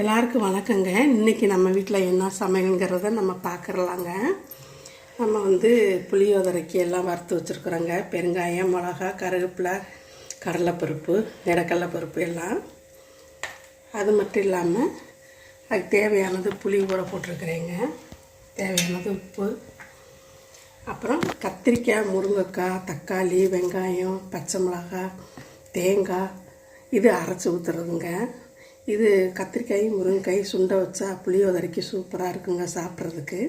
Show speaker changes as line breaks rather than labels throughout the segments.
எல்லாருக்கும் வணக்கங்க. இன்றைக்கி நம்ம வீட்டில் என்ன சமையலுங்கிறத நம்ம பார்க்குறலாங்க நம்ம வந்து புளியோதரைக்கு எல்லாம் வறுத்து வச்சுருக்குறோங்க. பெருங்காயம் மிளகா கருவேப்பிலை கடலைப்பருப்பு நிலக்கடலைப்பருப்பு எல்லாம். அது மட்டும் இல்லாமல் அதுக்கு தேவையானது புளி கூட போட்டிருக்கிறேங்க. தேவையானது உப்பு. அப்புறம் கத்திரிக்காய் முருங்கைக்காய் தக்காளி வெங்காயம் பச்சை மிளகாய் தேங்காய் இது அரைச்சி ஊற்றுறதுங்க இது கத்திரிக்காய் முருங்கைக்காய் சுண்டை வச்சா புளியோதரைக்கு சூப்பராக இருக்குங்க சாப்பிட்றதுக்கு.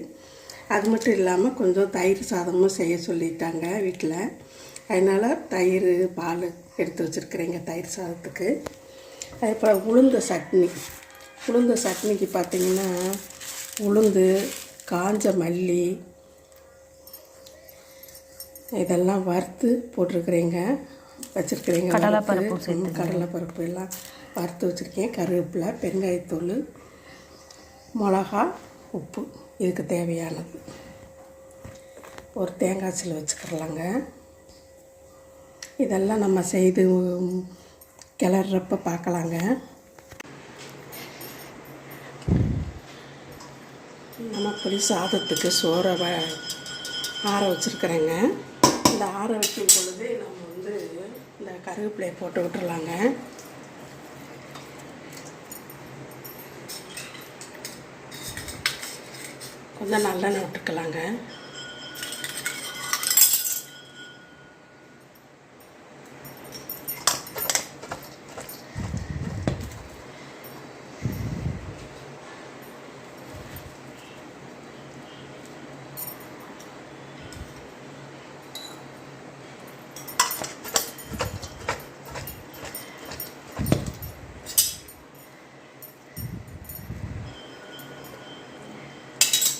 அது மட்டும் இல்லாமல் கொஞ்சம் தயிர் சாதமும் செய்ய சொல்லிட்டாங்க வீட்டில் அதனால் தயிர் பால் எடுத்து வச்சுருக்குறேங்க தயிர் சாதத்துக்கு. அப்புறம் உளுந்த சட்னி. உளுந்த சட்னிக்கு பார்த்தீங்கன்னா உளுந்து காஞ்ச மல்லி இதெல்லாம் வறுத்து போட்டிருக்கிறேங்க. வச்சுருக்கிறேங்க
கடலைப்பருப்பு
எல்லாம் வறுத்து வச்சுருக்கேன். கருவேப்பிலை பெருங்காயத்தூள் மிளகா உப்பு. இதுக்கு தேவையானது. ஒரு தேங்காய் சில்லு வச்சுக்கிறலாங்க. இதெல்லாம் நம்ம செய்து கிளறப்ப பார்க்கலாங்க. நம்ம புளி சாதத்துக்கு சோறை ஆற வச்சுருக்குறேங்க. இந்த ஆற வைக்கும் பொழுது நம்ம வந்து இந்த கருவேப்பிலையை போட்டு விட்டுறலாங்க. கொஞ்சம் நல்லெண்ணெய் விட்டுக்கலாங்க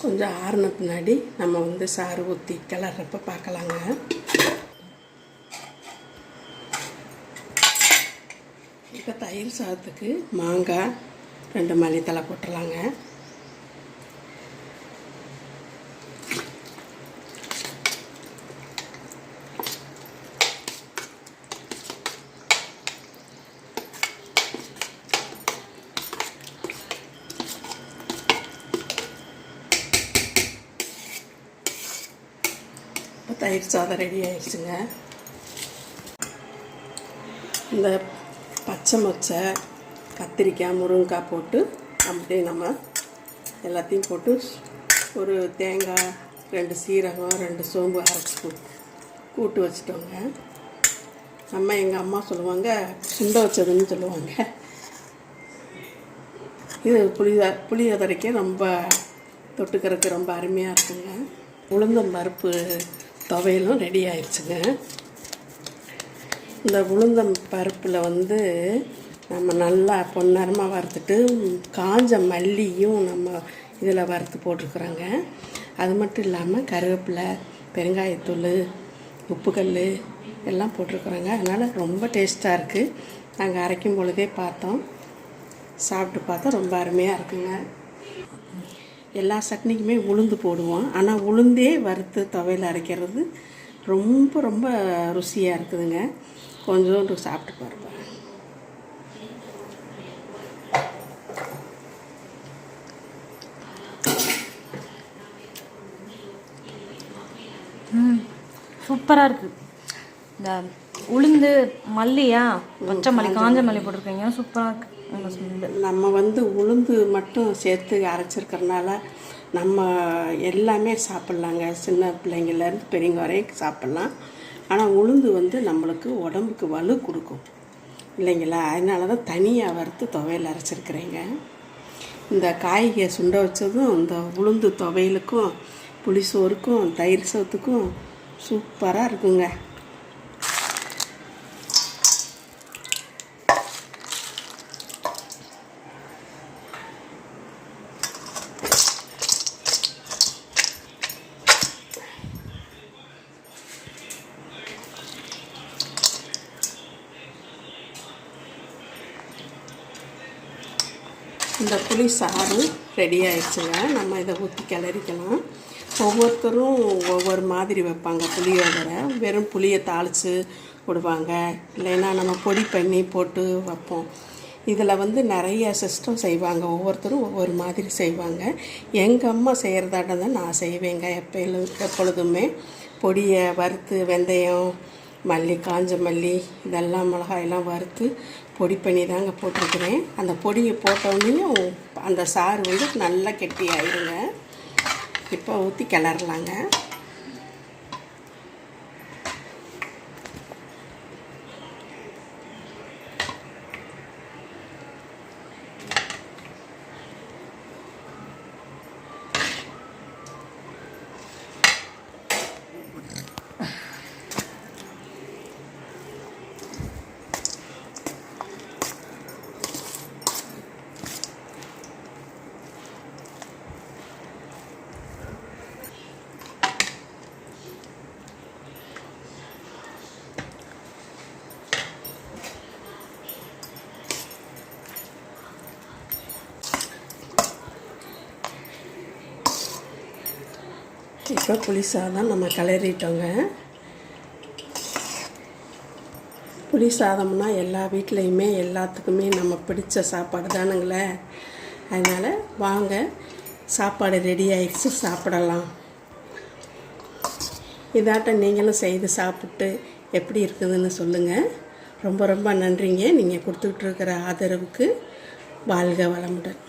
கொஞ்சம் ஆறுன பின்னாடி நம்ம வந்து சாறு ஊற்றி கிளறப்ப பார்க்கலாங்க. இப்போ தயிர் சாதத்துக்கு மாங்காய் ரெண்டு மல்லித்தலை போட்டுடலாங்க. தயிர் சாதம் ரெடி ஆயிடுச்சுங்க. இந்த பச்சை மொச்சை கத்திரிக்காய் முருங்கைக்காய் போட்டு அப்படியே நம்ம எல்லாத்தையும் போட்டு ஒரு தேங்காய் ரெண்டு சீரகம் ரெண்டு சோம்பு அரைச்சி கூட்டு வச்சுட்டோங்க. நம்ம எங்கள் அம்மா சொல்லுவாங்க சுண்ட வச்சதுன்னு சொல்லுவாங்க. இது புளிய புளியோதரைக்கு ரொம்ப தொட்டுக்கிறதுக்கு ரொம்ப அருமையாக இருக்குங்க. உளுந்தம் பருப்பு துவையலும் ரெடி ஆயிடுச்சுங்க. இந்த உளுந்தம் பருப்பில் வந்து நம்ம நல்லா பொன்னரமாக வறுத்துட்டு காஞ்ச மல்லியும் நம்ம இதில் வறுத்து போட்டிருக்குறோங்க. அது மட்டும் இல்லாமல் கருவேப்பிலை பெருங்காயத்தூள் உப்புக்கல் எல்லாம் போட்டிருக்குறோங்க. அதனால் ரொம்ப டேஸ்ட்டாக இருக்குது நாங்கள் அரைக்கும் பொழுதே பார்த்தோம். சாப்பிட்டு பார்த்தா ரொம்ப அருமையாக இருக்குங்க. எல்லா சட்னிக்குமே உளுந்து போடுவோம். ஆனால் உளுந்தே வறுத்து துவையில் அரைக்கிறது ரொம்ப ரொம்ப ருசியாக இருக்குதுங்க. கொஞ்சோண்டு சாப்பிட்டு பாருங்க.
சூப்பராக இருக்குது இந்த உளுந்து மல்லியா? பச்சை மல்லி காஞ்ச மல்லி போட்டிருக்கீங்க. சூப்பராக இருக்குது
நம்ம வந்து உளுந்து மட்டும் சேர்த்து அரைச்சிருக்கறனால நம்ம எல்லாமே சாப்பிட்லாங்க. சின்ன பிள்ளைங்கள்லேருந்து பெரியவங்க வரைக்கும் சாப்பிட்லாம். ஆனால் உளுந்து வந்து நம்மளுக்கு உடம்புக்கு வலு கொடுக்கும். இல்லைங்களா? அதனால தான் தனியாக வறுத்து துவையல் அரைச்சிருக்கிறேங்க. இந்த காய்கறி சுண்ட வச்சதும் இந்த உளுந்து துவையலுக்கும் புளிசோருக்கும் தயிர் சோத்துக்கும் சூப்பராக இருக்குங்க. இந்த புளி சாறு ரெடி ஆயிடுச்சுங்க. நம்ம இதை ஊற்றி கிளறிக்கலாம். ஒவ்வொருத்தரும் ஒவ்வொரு மாதிரி வைப்பாங்க புளியோதரை வெறும் புளியை தாளித்து விடுவாங்க. இல்லைன்னா நம்ம பொடி பண்ணி போட்டு வைப்போம். இதில் வந்து நிறைய சிஸ்டம் செய்வாங்க. ஒவ்வொருத்தரும் ஒவ்வொரு மாதிரி செய்வாங்க. எங்கள் அம்மா செய்கிறதாட்ட தான் நான் செய்வேங்க. எப்போ எப்பொழுதுமே பொடியை வறுத்து வெந்தயம் மல்லி காஞ்ச மல்லி இதெல்லாம் மிளகாயெல்லாம் வறுத்து பொடி பண்ணி தாங்க போட்டிருக்கிறேன். அந்த பொடியை போட்டோடனே அந்த சாறு வந்து நல்லா கெட்டியாயிருங்க. இப்போ ஊற்றி கிளறலாங்க. இப்போ புளி சாதம் நம்ம கிளறிட்டோங்க. புளி சாதம்னா எல்லா வீட்லேயுமே எல்லாத்துக்குமே நம்ம பிடிச்ச சாப்பாடு தானுங்களே. அதனால் வாங்க சாப்பாடு ரெடி ஆயிடுச்சு சாப்பிடலாம். இதாட்டம் நீங்களும் செய்து சாப்பிட்டு எப்படி இருக்குதுன்னு சொல்லுங்கள் ரொம்ப ரொம்ப நன்றிங்க. நீங்கள் கொடுத்துட்ருக்கிற ஆதரவுக்கு வாழ்க வளமுடன்.